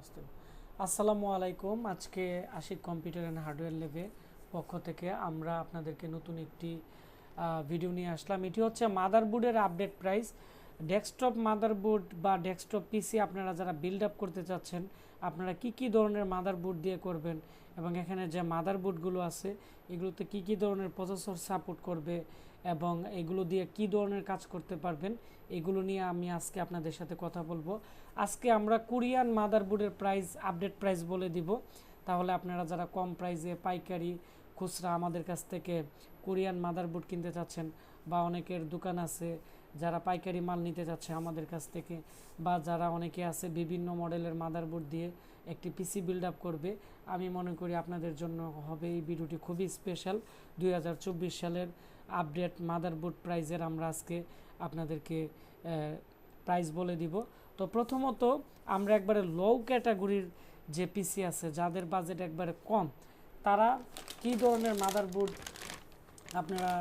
আসতে আসসালামু আলাইকুম। আজকে আশিক কম্পিউটার অ্যান্ড হার্ডওয়্যার লেভে পক্ষ থেকে আমরা আপনাদেরকে নতুন একটি ভিডিও নিয়ে আসলাম। এটি হচ্ছে মাদারবোর্ডের আপডেট প্রাইস ডেস্কটপ, মাদারবোর্ড বা ডেস্কটপ, পিসি আপনারা যারা বিল্ড আপ করতে চাচ্ছেন, আপনারা কি কি ধরনের মাদারবোর্ড দিয়ে করবেন এবং এখানে যে মাদারবোর্ডগুলো আছে, এগুলোতে কি কি ধরনের প্রসেসর সাপোর্ট করবে এবং এগুলো দিয়ে কি ধরনের কাজ করতে পারবেন, এগুলো নিয়ে আমি আজকে আপনাদের সাথে কথা বলব। আজকে আমরা কোরিয়ান মাদারবোর্ডের প্রাইস আপডেট প্রাইস বলে দিব। তাহলে আপনারা যারা কম প্রাইসে পাইকারি খুচরা আমাদের কাছ থেকে কোরিয়ান মাদারবোর্ড কিনতে চাচ্ছেন বা অনেকের দোকান আছে যারা পাইকারি মাল নিতে যাচ্ছে আমাদের কাছ থেকে বা যারা অনেকে আছে বিভিন্ন মডেলের মাদারবোর্ড দিয়ে একটি পিসি বিল্ড আপ করবে, আমি মনে করি আপনাদের জন্য হবে এই ভিডিওটি খুবই স্পেশাল দুই হাজার চব্বিশ সালের আপডেট মাদারবোর্ড প্রাইজের আমরা আজকে আপনাদেরকে প্রাইস বলে দিব। তো প্রথমত আমরা একবারে লো ক্যাটাগরির যে পিসি আছে, যাদের বাজেট একবারে কম, তারা কি ধরনের মাদারবোর্ড আপনারা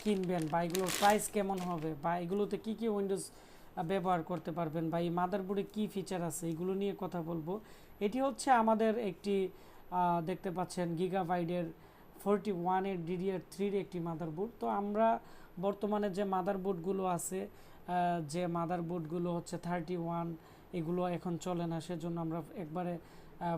কিনবেন বা এগুলোর প্রাইস কেমন হবে বা এগুলোতে কি কি উইন্ডোজ ব্যবহার করতে পারবেন বা এই মাদারবোর্ডে কি ফিচার আছে এগুলো নিয়ে কথা বলব। এটি হচ্ছে আমাদের একটি দেখতে পাচ্ছেন গিগাবাইডের ফোরটি ওয়ানের ডিডিআর থ্রির একটি মাদারবোর্ড তো আমরা বর্তমানে যে মাদারবোর্ডগুলো আছে যে মাদারবোর্ডগুলো হচ্ছে থার্টি ওয়ান এগুলো এখন চলে না, সেজন্য আমরা একবারে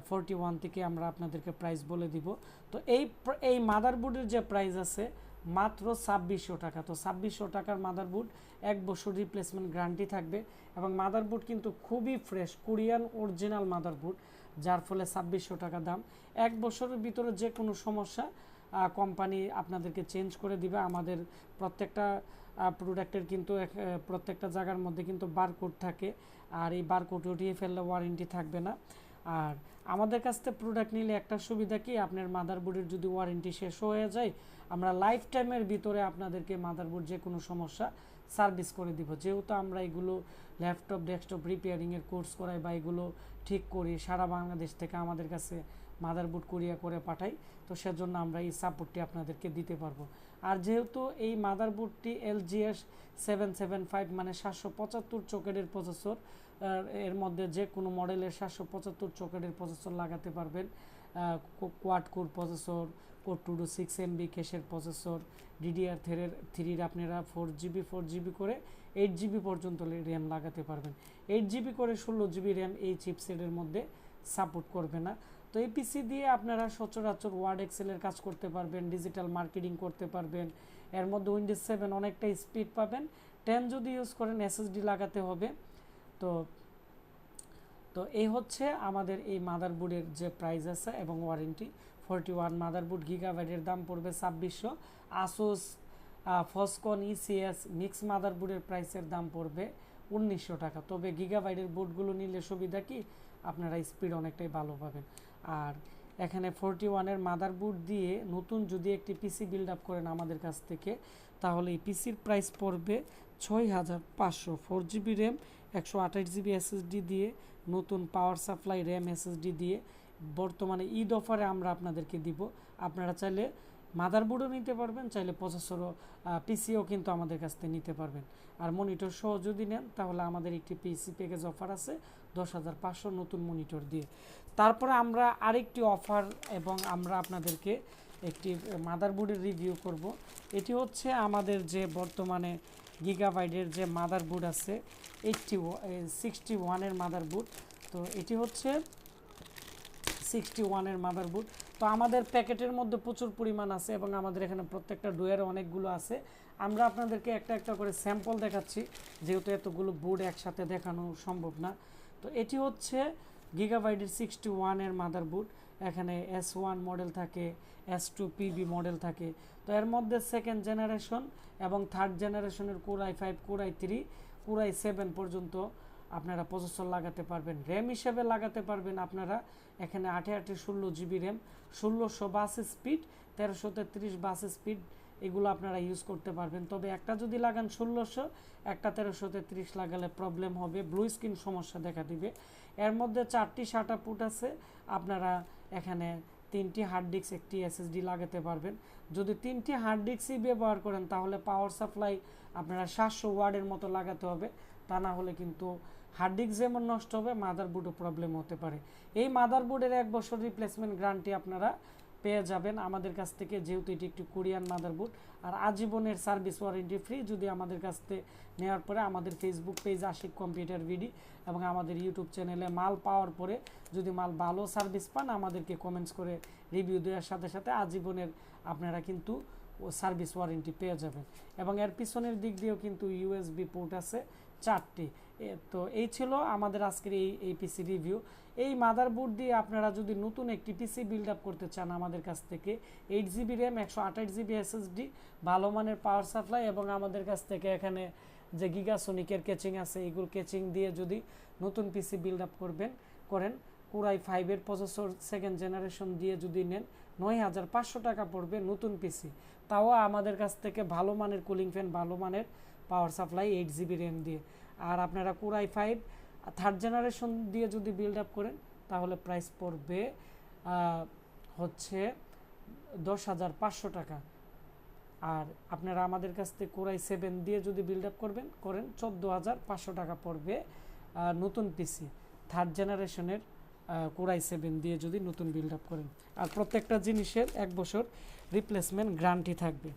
ফোরটি ওয়ান থেকে আমরা আপনাদেরকে প্রাইস বলে দিব। তো এই এই মাদারবোর্ডের যে প্রাইস আছে মাত্র ছাব্বিশশো টাকা। তো ছাব্বিশশো টাকার মাদারবোর্ড এক বছর রিপ্লেসমেন্ট গ্যারান্টি থাকবে এবং মাদারবোর্ড কিন্তু খুবই ফ্রেশ কোরিয়ান অরিজিনাল মাদারবোর্ড যার ফলে ছাব্বিশশো টাকা দাম। এক বছরের ভিতরে যে কোনো সমস্যা কোম্পানি আপনাদেরকে চেঞ্জ করে দিবে। আমাদের প্রত্যেকটা প্রোডাক্টের কিন্তু এক- প্রত্যেকটা জায়গার মধ্যে কিন্তু বারকোড থাকে। আর এই বারকোড উঠিয়ে ফেললে ওয়ারেন্টি থাকবে না। আর আমাদের কাছ থেকে প্রোডাক্ট নিলে একটা সুবিধা কি? আপনার মাদারবোর্ডের যদি ওয়ারেন্টি শেষ হয়ে যায়, আমরা লাইফ টাইমের ভিতরে আপনাদেরকে মাদারবোর্ড যে কোনো সমস্যা সার্ভিস করে দিব। যেহেতু আমরা এগুলো ল্যাপটপ ডেস্কটপ রিপেয়ারিংয়ের কোর্স করাই বা এগুলো ঠিক করি, সারা বাংলাদেশ থেকে আমাদের কাছে মাদারবোর্ড কুরিয়া করে পাঠাই, তো সেজন্য আমরা এই সাপোর্টটি আপনাদেরকে দিতে পারব। আর যেহেতু এই মাদারবোর্ডটি এলজিএস সেভেন সেভেন ফাইভ মানে সাতশো পঁচাত্তর চোকেটের প্রসেসর এর মধ্যে যে কোনো মডেলের সাতশো পঁচাত্তর চোকেটের প্রসেসর লাগাতে পারবেন। Quad core processor core two two six MB ক্যাশের প্রসেসর ডিডিআর থ্রির থ্রির আপনারা ফোর জিবি ফোর জিবি করে এইট জিবি পর্যন্ত র্যাম লাগাতে পারবেন। এইট জিবি করে ষোলো জিবি র্যাম এই চিপসেটের মধ্যে সাপোর্ট করবে না। তো এই পিসি দিয়ে আপনারা সচরাচর ওয়ার্ড এক্সেলের কাজ করতে পারবেন ডিজিটাল মার্কেটিং করতে পারবেন। এর মধ্যে উইন্ডোজ সেভেন অনেকটা স্পিড পাবেন। টেন যদি ইউজ করেন এসএসডি লাগাতে হবে। তো তো এই হচ্ছে আমাদের এই মাদারবোর্ডের যে প্রাইস আছে এবং ওয়ারেন্টি ফোরটি ওয়ান মাদারবোর্ড গিগাবাইটের দাম পড়বে ছাব্বিশশো। আসুস ফসকন ইসিএস মিক্স মাদারবোর্ডের প্রাইসের দাম পড়বে উনিশশো টাকা। তবে গিগাবাইটের বোর্ডগুলো নিলে সুবিধা কি? আপনারা স্পিড অনেকটাই ভালো পাবেন। আর এখানে ফোরটি ওয়ানের মাদারবোর্ড দিয়ে নতুন যদি একটি পিসি বিল্ড আপ করেন আমাদের কাছ থেকে, তাহলে এই পিসির প্রাইস পড়বে ছয় হাজার পাঁচশো ফোর জিবি র্যাম একশো আঠাশ জিবি এসএসডি দিয়ে, নতুন পাওয়ার সাপ্লাই র্যাম এসএসডি দিয়ে বর্তমানে ঈদ অফারে আমরা আপনাদেরকে দিব। আপনারা চাইলে মাদারবোর্ডও নিতে পারবেন, চাইলে প্রসেসরও পিসিও কিন্তু আমাদের কাছ থেকে নিতে পারবেন। আর মনিটর সহ যদি নেন, তাহলে আমাদের একটি পিসি প্যাকেজ অফার আছে, দশ হাজার পাঁচশো নতুন মনিটর দিয়ে। তারপরে আমরা আরেকটি অফার এবং আমরা আপনাদেরকে একটি মাদারবোর্ডের রিভিউ করব। এটি হচ্ছে আমাদের যে বর্তমানে গিগাবাইটের যে মাদারবোর্ড আছে এইটটি সিক্সটি ওয়ানের মাদারবোর্ড তো এটি হচ্ছে সিক্সটি ওয়ানের মাদারবোর্ড তো আমাদের প্যাকেটের মধ্যে প্রচুর পরিমাণ আছে এবং আমাদের এখানে প্রত্যেকটা ডুয়ের অনেকগুলো আছে। আমরা আপনাদেরকে একটা একটা করে স্যাম্পল দেখাচ্ছি, যেহেতু এতগুলো বোর্ড একসাথে দেখানো সম্ভব না। তো এটি হচ্ছে গিগাবাইটের সিক্সটি ওয়ানের মাদারবোর্ড এখানে এস ওয়ান মডেল থাকে এস টু পিবি মডেল থাকে। তো এর মধ্যে সেকেন্ড জেনারেশন এবং থার্ড জেনারেশনের core i five core i three core i seven পর্যন্ত আপনারা প্রসেসর লাগাতে পারবেন। র্যাম হিসেবে লাগাতে পারবেন আপনারা। এখানে আটে আটে ষোলো জিবি র্যাম ষোলোশো বাস স্পিড তেরোশো তেত্রিশ বাস স্পিড এগুলো আপনারা ইউজ করতে পারবেন। তবে একটা যদি লাগান ষোলোশো, একটা তেরোশো তেত্রিশ লাগালে প্রবলেম হবে। ব্লু স্ক্রিন সমস্যা দেখা দিবে। এর মধ্যে চারটি সাটা পুট আছে। আপনারা এখানে তিনটি হার্ড ডিস্ক একটি এসএসডি লাগাতে পারবেন। যদি তিনটি হার্ড ডিস্কই ব্যবহার করেন, তাহলে পাওয়ার সাপ্লাই আপনারা সাতশো ওয়ার্ডের মতো লাগাতে হবে। তা না হলে কিন্তু হার্ড ডিস্ক যেমন নষ্ট হবে মাদারবোর্ডও প্রবলেম হতে পারে। এই মাদারবোর্ডের এক বছর রিপ্লেসমেন্ট গ্যারান্টি আপনারা পেয়ে যাবেন। আমাদের কাছ থেকে যেহেতু এটি একটি কোরিয়ান মাদারবোর্ড আর আজীবনের সার্ভিস ওয়ারেন্টি ফ্রি যদি আমাদের কাছ থেকে নেওয়ার পরে আমাদের Facebook page Ashik computer BD এবং আমাদের ইউটিউব চ্যানেলে মাল পাওয়ার পরে যদি মাল ভালো সার্ভিস পান, আমাদেরকে কমেন্টস করে রিভিউ দেওয়ার সাথে সাথে আজীবনের আপনারা কিন্তু সার্ভিস ওয়ারেন্টি পেয়ে যাবেন। এবং এর পিছনের দিক দিয়েও কিন্তু ইউএসবি পোর্ট আছে চারটি। তো এই ছিল আমাদের আজকের এই এই পিসি রিভিউ এই মাদারবোর্ড দিয়ে আপনারা যদি নতুন একটি পিসি বিল্ড আপ করতে চান আমাদের কাছ থেকে এইট জিবি র্যাম একশো আঠাশ জিবি এসএসডি ভালো মানের পাওয়ার সাপ্লাই এবং আমাদের কাছ থেকে এখানে যে গিগাসোনিকের কেচিং আছে, এগুলো কেচিং দিয়ে যদি নতুন পিসি বিল্ড আপ করবেন, করেন কুরাই ফাইভের প্রসেসর সেকেন্ড জেনারেশন দিয়ে যদি নেন, নয় হাজার পাঁচশো টাকা পড়বে নতুন পিসি তাও আমাদের কাছ থেকে ভালো মানের কুলিং ফ্যান ভালো মানের power supply eight GB RAM দিয়ে। আর আপনারা কুরাই ফাইভ থার্ড জেনারেশন দিয়ে যদি বিল্ড আপ করেন, তাহলে প্রাইস পড়বে হচ্ছে দশ হাজার পাঁচশো টাকা। আর আপনারা আমাদের কাছ থেকে কোরাই সেভেন দিয়ে যদি বিল্ড আপ করবেন, করেন চোদ্দ হাজার পাঁচশো টাকা পড়বে নতুন পিসি থার্ড জেনারেশনের কোরাই সেভেন দিয়ে যদি নতুন বিল্ড আপ করেন। আর প্রত্যেকটা জিনিসের এক বছর রিপ্লেসমেন্ট গ্যারান্টি থাকবে।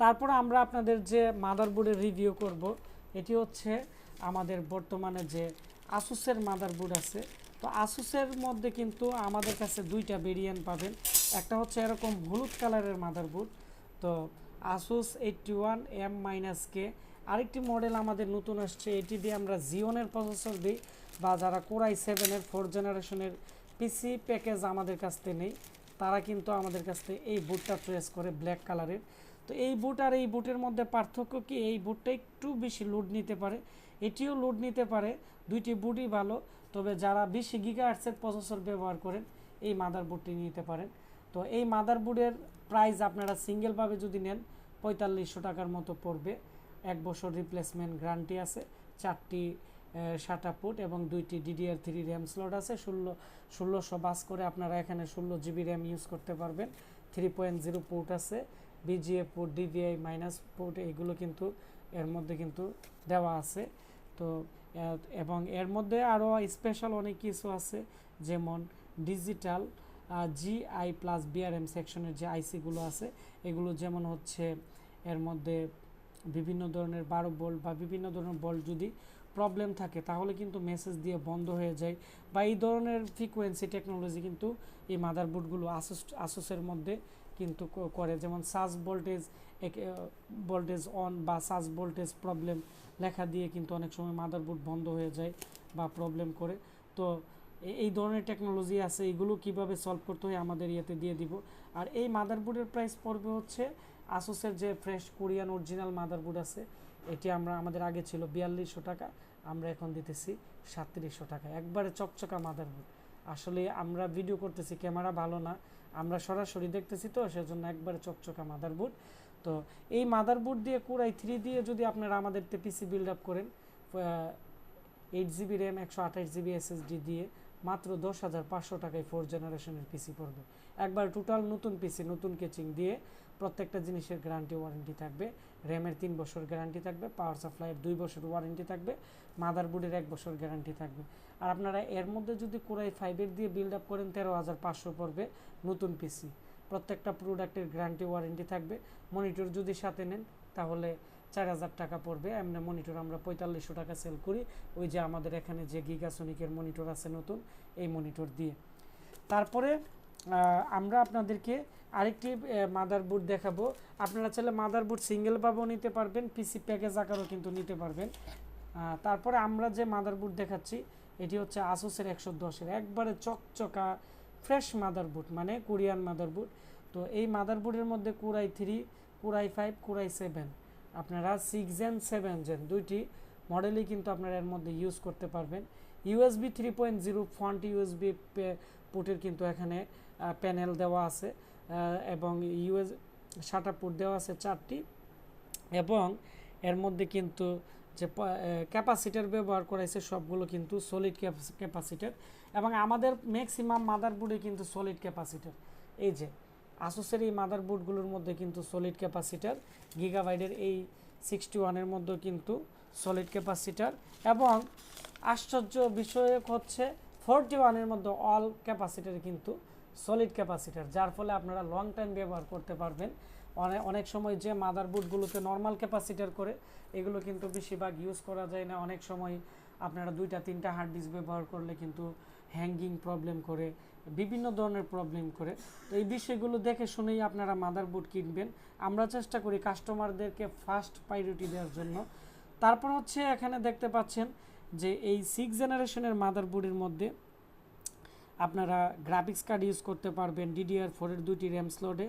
তারপর আমরা আপনাদের যে মাদারবোর্ডের রিভিউ করব এটি হচ্ছে আমাদের বর্তমানে যে আসুসের মাদারবোর্ড আছে। তো আসুসের মধ্যে কিন্তু আমাদের কাছে দুইটা ভেরিয়েন্ট পাবেন। একটা হচ্ছে এরকম হলুদ কালারের মাদারবোর্ড তো Asus eighty one M minus K আরেকটি মডেল আমাদের নতুন আসছে, এটি দিয়ে আমরা জিওনের প্রসেসর দিই বা যারা কোরাই সেভেনের ফোর জেনারেশনের পিসি প্যাকেজ আমাদের কাছ থেকে নেই, তারা কিন্তু আমাদের কাছ থেকে এই বুটটা চয়েস করে ব্ল্যাক কালারের তো এই বুট আর এই বুটের মধ্যে পার্থক্য কি? এই বুটটা একটু বেশি লোড নিতে পারে। এটিও লোড নিতে পারে। দুইটি বুটই ভালো। তবে যারা বেশি গিগা আর্টসের প্রসেসর ব্যবহার করেন, এই মাদার বুটটি নিতে পারেন। তো এই মাদার বুটের প্রাইস আপনারা সিঙ্গেলভাবে যদি নেন, পঁয়তাল্লিশশো টাকার মতো পড়বে। এক বছর রিপ্লেসমেন্ট গ্যারান্টি আছে। চারটি সাটা পুট এবং দুইটি ডিডিআর থ্রি র্যাম স্লট আছে। ষোলো, ষোলোশো বাস করে আপনারা এখানে ষোলো জিবি র্যাম ইউজ করতে পারবেন। থ্রি পয়েন্ট জিরো পোর্ট আছে। VGA port DVI minus port এগুলো কিন্তু এর মধ্যে কিন্তু দেওয়া আছে। তো এবং এর মধ্যে আরও স্পেশাল অনেক কিছু আছে, যেমন ডিজিটাল জিআই প্লাস বিআরএম সেকশনের যে আইসিগুলো আছে, এগুলো যেমন হচ্ছে এর মধ্যে বিভিন্ন ধরনের বারো বোল্ট বা বিভিন্ন ধরনের বল যদি প্রবলেম থাকে, তাহলে কিন্তু মেসেজ দিয়ে বন্ধ হয়ে যায় বা এই ধরনের ফ্রিকোয়েন্সি টেকনোলজি কিন্তু এই মাদারবোর্ডগুলো আসুস আসুসের মধ্যে কিন্তু করে। যেমন সাজ ভোল্টেজ ভোল্টেজ অন বা সাজ ভোল্টেজ প্রবলেম লেখা দিয়ে কিন্তু অনেক সময় মাদারবোর্ড বন্ধ হয়ে যায় বা প্রবলেম করে। তো এই ধরনের টেকনোলজি আছে, এগুলো কীভাবে সলভ করতে হয় আমাদের ইয়েতে দিয়ে দিব। আর এই মাদারবোর্ডের প্রাইস পড়বে হচ্ছে আসুসের যে ফ্রেশ কোরিয়ান অরিজিনাল মাদারবোর্ড আছে, এটি আমরা, আমাদের আগে ছিল বিয়াল্লিশশো টাকা, আমরা এখন দিতেছি সাতত্রিশশো টাকা। একবারে চকচকা মাদারবোর্ড। আসলে আমরা ভিডিও করতেছি, ক্যামেরা ভালো না। আমরা সরাসরি দেখতেছি তো, সেজন্য একবারে চকচকা মাদারবোর্ড তো এই মাদারবোর্ড দিয়ে কুরাই থ্রি দিয়ে যদি আপনারা আমাদের পিসি বিল্ড আপ করেন এইট জিবি র্যাম একশো আঠাশ জিবি এসএসডি দিয়ে মাত্র দশ হাজার পাঁচশো টাকায় ফোর জেনারেশনের পিসি পড়বে। একবার টোটাল নতুন পিসি নতুন কেচিং দিয়ে প্রত্যেকটা জিনিসের গ্যারান্টি ওয়ারেন্টি থাকবে। র্যামের তিন বছর গ্যারান্টি থাকবে পাওয়ার সাপ্লাইয়ের দুই বছর ওয়ারেন্টি থাকবে মাদারবোর্ডের এক বছর গ্যারান্টি থাকবে। আর আপনারা এর মধ্যে যদি কোরাই ফাইভের দিয়ে বিল্ড আপ করেন, তেরো হাজার পাঁচশো পড়বে নতুন পিসি প্রত্যেকটা প্রোডাক্টের গ্যারান্টি ওয়ারেন্টি থাকবে। মনিটর যদি সাথে নেন, তাহলে চার হাজার টাকা পড়বে। এমনি মনিটর আমরা পঁয়তাল্লিশশো টাকা সেল করি। ওই যে আমাদের এখানে যে গিগাসনিকের মনিটর আছে নতুন, এই মনিটর দিয়ে। তারপরে আমরা আপনাদেরকে আরেকটি মাদারবোর্ড দেখাবো। আপনারা চাইলে মাদারবোর্ড সিঙ্গেলভাবেও নিতে পারবেন পিসি প্যাকেজ আকারও কিন্তু নিতে পারবেন। তারপরে আমরা যে মাদারবোর্ড দেখাচ্ছি, এটি হচ্ছে আসুসের একশো দশের। একবারে চকচকা ফ্রেশ মাদারবোর্ড মানে কোরিয়ান মাদারবোর্ড তো এই মাদারবোর্ডের মধ্যে core i three core i five core i seven আপনারা সিক্স জেন সেভেন জেন দুইটি মডেলই কিন্তু আপনারা এর মধ্যে ইউজ করতে পারবেন। USB three point zero front USB পোর্টের কিন্তু এখানে প্যানেল দেওয়া আছে এবং ইউএস শাটা পোর্ট দেওয়া আছে চারটি, এবং এর মধ্যে কিন্তু যে ক্যাপাসিটার ব্যবহার করাইছে সবগুলো কিন্তু সলিড ক্যাপাসিটার এবং আমাদের ম্যাক্সিমাম মাদারবোর্ডে কিন্তু সলিড ক্যাপাসিটার এই যে আসুসের এই মাদারবোর্ডগুলোর মধ্যে কিন্তু সলিড ক্যাপাসিটার গিগাবাইটের এই সিক্সটি ওয়ানের মধ্যে কিন্তু সলিড ক্যাপাসিটার এবং আশ্চর্য বিষয় হচ্ছে ফোরটি ওয়ানের মধ্যে অল ক্যাপাসিটার কিন্তু সলিড ক্যাপাসিটার যার ফলে আপনারা লং টাইম ব্যবহার করতে পারবেন। অনেক সময় যে মাদারবোর্ডগুলোতে নর্মাল ক্যাপাসিটার করে, এগুলো কিন্তু বেশিরভাগ ইউজ করা যায় না। অনেক সময় আপনারা দুইটা, তিনটা হার্ড ডিস্ক ব্যবহার করলে কিন্তু হ্যাঙ্গিং প্রবলেম করে, বিভিন্ন ধরনের প্রবলেম করে। তো এই বিষয়গুলো দেখে শুনেই আপনারা মাদারবোর্ড কিনবেন। আমরা চেষ্টা করি কাস্টমারদেরকে ফার্স্ট প্রায়োরিটি দেওয়ার জন্য। তারপর হচ্ছে এখানে দেখতে পাচ্ছেন যে এই সিক্স জেনারেশনের মাদারবোর্ডের মধ্যে আপনারা গ্রাফিক্স কার্ড ইউজ করতে পারবেন ডিডিআর ফোরের দুটি র্যাম স্লটে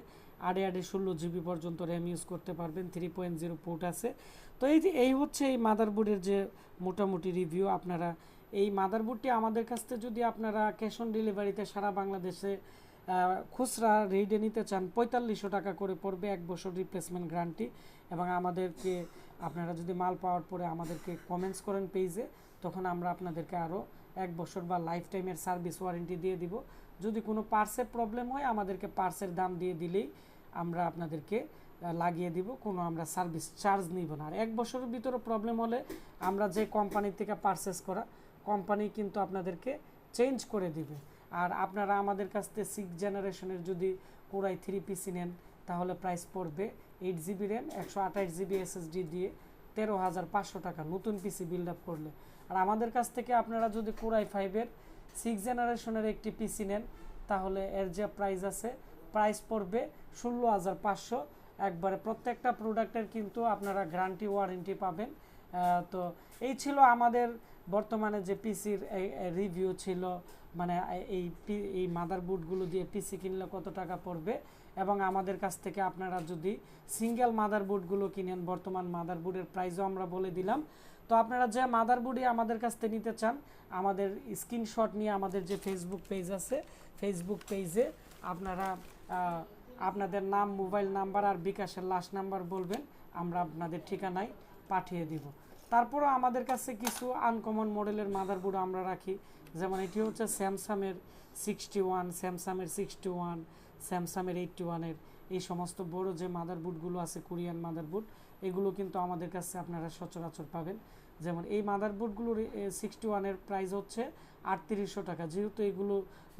আড়ে আড়ে ষোলো জিবি পর্যন্ত র্যাম ইউজ করতে পারবেন থ্রি পয়েন্ট জিরো পোর্ট আছে। তো এই যে, এই হচ্ছে এই মাদারবোর্ডের যে মোটামুটি রিভিউ আপনারা এই মাদারবোর্ডটি আমাদের কাছ থেকে যদি আপনারা ক্যাশ অন ডেলিভারিতে সারা বাংলাদেশে খুচরা রেডে নিতে চান, পঁয়তাল্লিশশো টাকা করে পড়বে এক বছর রিপ্লেসমেন্ট গ্যারান্টি এবং আমাদেরকে, আপনারা যদি মাল পাওয়ার পরে আমাদেরকে কমেন্টস করেন পেজে তখন আমরা আপনাদেরকে আরও এক বছর বা লাইফ টাইমের সার্ভিস ওয়ারেন্টি দিয়ে দিব। যদি কোনো পার্সের প্রবলেম হয়, আমাদেরকে পার্সের দাম দিয়ে দিলেই আমরা আপনাদেরকে লাগিয়ে দিব। কোনো আমরা সার্ভিস চার্জ নিব না। আর এক বছরের ভিতরে প্রবলেম হলে আমরা যে কোম্পানি থেকে পারচেস করা কোম্পানি কিন্তু আপনাদেরকে চেঞ্জ করে দিবে। আর আপনারা আমাদের কাছ থেকে সিক্স জেনারেশনের যদি কোরাই থ্রি পিসি নেন, তাহলে প্রাইস পড়বে এইট জিবি র্যাম একশো আঠাশ জিবি এসএসডি দিয়ে তেরো হাজার পাঁচশো টাকা নতুন পিসি বিল্ড আপ করলে। আর আমাদের কাছ থেকে আপনারা যদি কোরাই ফাইভের সিক্স জেনারেশনের একটি পিসি নেন, তাহলে এর যে প্রাইস আছে প্রাইস পড়বে ষোলো হাজার পাঁচশো। একবারে প্রত্যেকটা প্রোডাক্টের কিন্তু আপনারা গ্যারান্টি ওয়ারেন্টি পাবেন। তো এই ছিল আমাদের বর্তমানে যে পিসির রিভিউ ছিল মানে এই এই মাদারবোর্ডগুলো দিয়ে পিসি কিনলে কত টাকা পড়বে। এবং আমাদের কাছ থেকে আপনারা যদি সিঙ্গেল মাদার মাদারবোর্ডগুলো কিনেন, বর্তমান মাদার মাদারবোর্ডের প্রাইসও আমরা বলে দিলাম। তো আপনারা যে মাদারবোর্ডই আমাদের কাছ থেকে নিতে চান, আমাদের স্ক্রিনশট নিয়ে আমাদের যে ফেসবুক পেজ আছে ফেসবুক পেজে আপনারা আপনাদের নাম মোবাইল নাম্বার আর বিকাশের লাস্ট নাম্বার বলবেন, আমরা আপনাদের ঠিকানায় পাঠিয়ে দিব। তারপরও আমাদের কাছে কিছু আনকমন মডেলের মাদারবোর্ড আমরা রাখি, যেমন এটি হচ্ছে স্যামসাংয়ের সিক্সটি ওয়ান স্যামসাংয়ের সিক্সটি ওয়ান স্যামসাংয়ের এইটটি ওয়ানের এই সমস্ত বড় যে মাদারবোর্ডগুলো আছে কোরিয়ান মাদারবোর্ড এগুলো কিন্তু আমাদের কাছে আপনারা সচরাচর পাবেন। যেমন এই মাদারবোর্ডগুলোর সিক্সটি ওয়ানের প্রাইস হচ্ছে আটত্রিশশো টাকা। যেহেতু এগুলো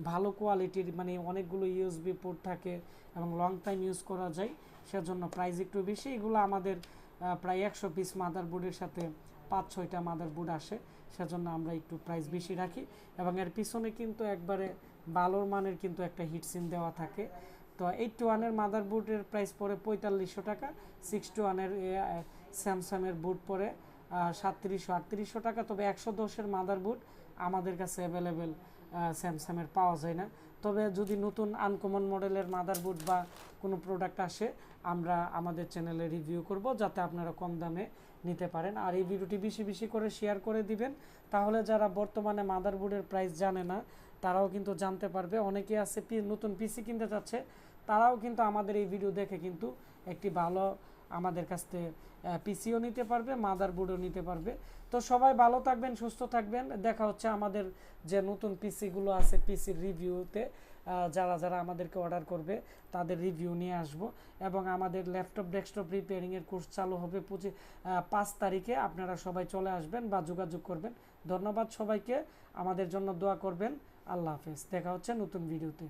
ভালো কোয়ালিটির মানে অনেকগুলো ইউএসবি পোর্ট থাকে এবং লং টাইম ইউজ করা যায়, সেজন্য প্রাইস একটু বেশি। এগুলো আমাদের প্রায় একশো পিস মাদারবোর্ডের সাথে পাঁচ, ছয়টা মাদারবোর্ড আসে, সেজন্য আমরা একটু প্রাইস বেশি রাখি। এবং এর পিছনে কিন্তু একবারে ভালোর মানের কিন্তু একটা হিটসিন দেওয়া থাকে। তো এইটটি ওয়ানের মাদারবোর্ডের প্রাইস পড়ে পঁয়তাল্লিশশো টাকা সিক্সটি ওয়ানের স্যামসাংয়ের বুট পড়ে সাতত্রিশশো আটত্রিশশো টাকা, তবে একশো দশের মাদারবোর্ড আমাদের কাছে অ্যাভেলেবেল স্যামসাংয়ের পাওয়া যায় না। তবে যদি নতুন আনকমন মডেলের মাদারবোর্ড বা কোনো প্রোডাক্ট আসে, আমরা আমাদের চ্যানেলে রিভিউ করব, যাতে আপনারা কম দামে নিতে পারেন। আর এই ভিডিওটি বেশি বেশি করে শেয়ার করে দিবেন, তাহলে যারা বর্তমানে মাদারবোর্ডের প্রাইস জানে না, তারাও কিন্তু জানতে পারবে। অনেকে আছে নতুন পিসি কিনতে চাচ্ছে, তারাও কিন্তু আমাদের এই ভিডিও দেখে কিন্তু একটি ভালো আমাদের কাছ থেকে পিসিও নিতে পারবে মাদারবোর্ডও নিতে পারবে। তো সবাই ভালো থাকবেন, সুস্থ থাকবেন। দেখা হচ্ছে আমাদের যে নতুন পিসিগুলো আছে, পিসির রিভিউতে যারা যারা আমাদেরকে অর্ডার করবে, তাদের রিভিউ নিয়ে আসব। এবং আমাদের ল্যাপটপ ডেস্কটপ রিপেয়ারিংয়ের কোর্স চালু হবে পঁচিশ পাঁচ তারিখে। আপনারা সবাই চলে আসবেন বা যোগাযোগ করবেন। ধন্যবাদ সবাইকে। আমাদের জন্য দোয়া করবেন। আল্লাহ হাফেজ। দেখা হচ্ছে নতুন ভিডিওতে